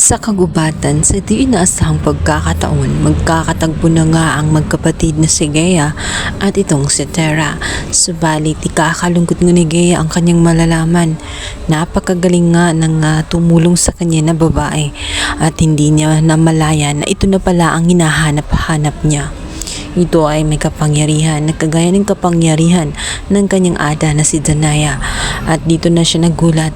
Sa kagubatan, sa di inaasahang pagkakataon, magkakatagpo na nga ang magkapatid na si Gea at itong si Tera. Subalit, ikakalungkot nga ni Gea ang kanyang malalaman. Napakagaling nga ng ah, tumulong sa kanya na babae at hindi niya namalaya na ito na pala ang hinahanap-hanap niya. Ito ay may kapangyarihan na ng kapangyarihan ng kanyang ada na si Danaya at dito na siya nagulat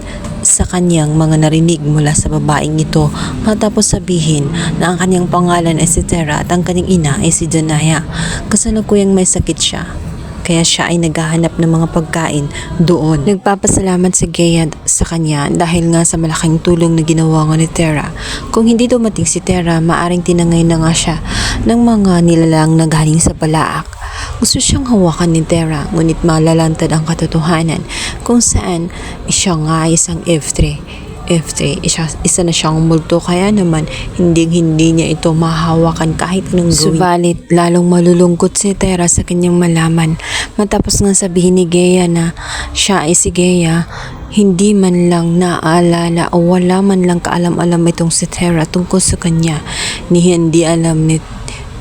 sa kanyang mga narinig mula sa babaeng ito matapos sabihin na ang kanyang pangalan ay si Tera at ang kanyang ina ay si Danaya. Kasalukuyang may sakit siya kaya siya ay naghahanap ng mga pagkain doon. Nagpapasalamat si Gea sa kanya dahil nga sa malaking tulong na ginawa nga ni Tera. Kung hindi dumating si Tera, maaring tinangay na nga siya ng mga nilalang na galing sa balaak. Gusto siyang hawakan ni Tera, ngunit malalantad ang katotohanan kung saan siya nga isang F3. F3, isa, isa na siyang multo kaya naman hindi hindi niya ito mahawakan kahit anong gawin. Subalit, lalong malulungkot si Tera sa kanyang malaman matapos nga sabihin ni Gea na siya ay si Gea hindi man lang naaalala o wala man lang kaalam-alam itong si Tera tungkol sa kanya ni hindi alam ni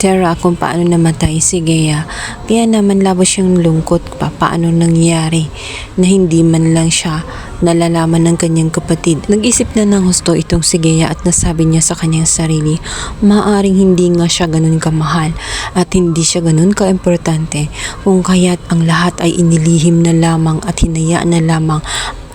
Tera kung paano namatay si Gea. Kaya naman labas siyang lungkot pa paano nangyari na hindi man lang siya nalalaman ng kanyang kapatid. Nag-isip na ng husto itong si Gea at nasabi niya sa kanyang sarili, maaring hindi nga siya ganun kamahal at hindi siya ganun kaimportante kung kaya't ang lahat ay inilihim na lamang at hinayaan na lamang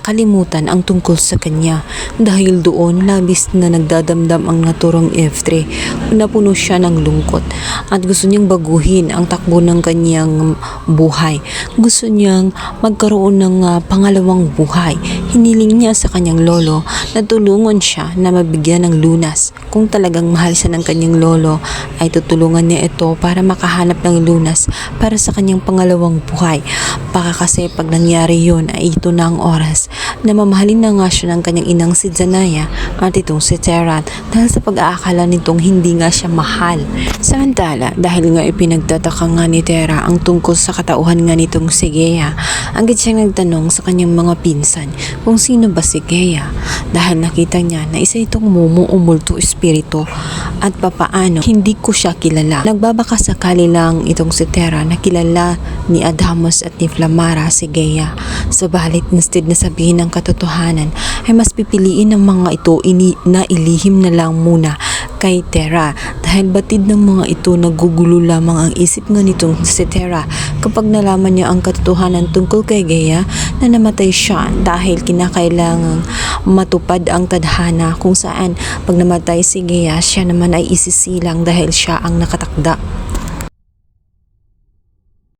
kalimutan ang tungkol sa kanya dahil doon labis na nagdadamdam ang naturang F3 napuno siya ng lungkot at gusto niyang baguhin ang takbo ng kanyang buhay. Gusto niyang magkaroon ng ah, pangalawang buhay. Hiniling niya sa kanyang lolo na tulungan siya na mabigyan ng lunas. Kung talagang mahal siya ng kanyang lolo ay tutulungan niya ito para makahanap ng lunas para sa kanyang pangalawang buhay baka kasi pag nangyari yun ay ito na ang oras na mamahalin na nga siya ng kanyang inang si Zanaya at itong si Terat dahil sa pag-aakala nitong hindi nga siya mahal. Samantala, dahil nga ipinagtataka nga ni Tera ang tungkol sa katauhan nga nitong si Gea, agad siyang nagtanong sa kanyang mga pinsan kung sino ba si Gea dahil nakita niya na isa itong mumu o multo espiritu at papaano hindi ko siya kilala. Nagbabaka sakali lang itong si Tera na kilala ni Adamos at ni Flamara si Gea. Subalit instead na sabihin ang katotohanan ay mas pipiliin ng mga ito ini na ilihim na lang muna kay Tera dahil batid ng mga ito nagugulo lamang ang isip nga nitong si Tera kapag nalaman niya ang katotohanan tungkol kay Gea na namatay siya dahil kinakailangang matupad ang tadhana kung saan pag namatay si Gea siya naman ay isisilang dahil siya ang nakatakda